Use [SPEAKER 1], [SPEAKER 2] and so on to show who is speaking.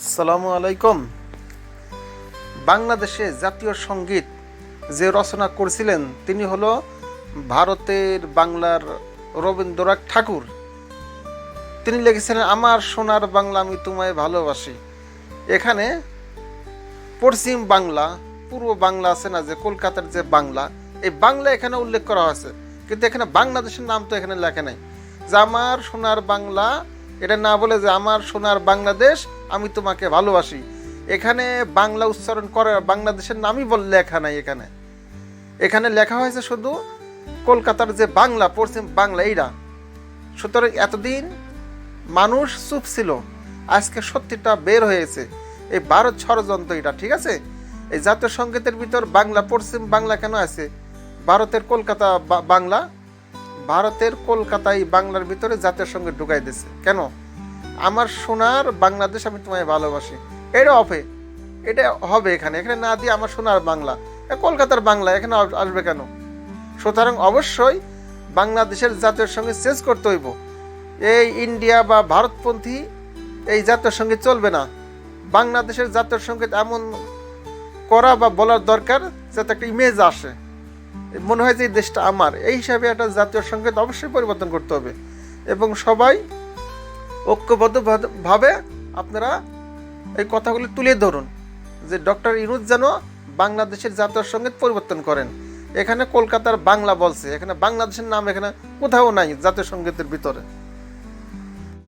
[SPEAKER 1] আসসালামু আলাইকুম। বাংলাদেশে জাতীয় সংগীত যে রচনা করেছিলেন, তিনি হলো ভারতের বাংলার রবীন্দ্রনাথ ঠাকুর। তিনি লিখেছিলেন আমার সোনার বাংলা আমি তোমায় ভালোবাসি। এখানে পশ্চিম বাংলা, পূর্ব বাংলা আছে না, যে কলকাতার যে বাংলা, এই বাংলা এখানে উল্লেখ করা হয়েছে। কিন্তু এখানে বাংলাদেশের নাম তো এখানে লেখা নেই। যে আমার সোনার বাংলা, এটা না বলে যে আমার সোনার বাংলাদেশ আমি তোমাকে ভালোবাসি। এখানে বাংলা উচ্চারণ করে, বাংলাদেশের নামই বল, লেখা নাই এখানে। এখানে লেখা হয়েছে শুধু, কলকাতার যে বাংলা, পশ্চিম বাংলা এইটা সুতরাং এতদিন মানুষ চুপ ছিল। আজকে সত্যিটা বের হয়েছে। এই ভারত ষড়যন্ত্র এটা, ঠিক আছে? এই জাতীয় সঙ্গীতের ভিতর বাংলা, পশ্চিম বাংলা কেন আছে? ভারতের কলকাতা বাংলা? ভারতের কলকাতায় বাংলার ভিতরে জাতীয় সংগীত ঢুকাই দিয়েছে। কেন? আমার সোনার বাংলাদেশ আমি তোমায় ভালোবাসি। এটা হবে। এটা হবে এখানে। এখানে না দিয়ে আমার সোনার বাংলা। কলকাতার বাংলা, এখানে আসবে কেন? সুতরাং অবশ্যই বাংলাদেশের জাতীয় সংগীত চেঞ্জ করতে হইব। এই ইন্ডিয়া বা ভারতপন্থী এই জাতীয় সংগীত চলবে না। বাংলাদেশের জাতীয় সংগীত এমন করা বা বলার দরকার যাতে একটা ইমেজ আসে। মনে হয় যে এই দেশটা আমার। এই হিসাবে একটা জাতীয় সংগীত অবশ্যই পরিবর্তন করতে হবে। এবং সবাই ঐক্যবদ্ধভাবে আপনারা এই কথাগুলি তুলে ধরুন যে ডক্টর ইনুজ যেন বাংলাদেশের জাতীয় সংগীত পরিবর্তন করেন। এখানে কলকাতার বাংলা বলছে, এখানে বাংলাদেশের নাম এখানে কোথাও নাই জাতীয় সঙ্গীতের ভিতরে।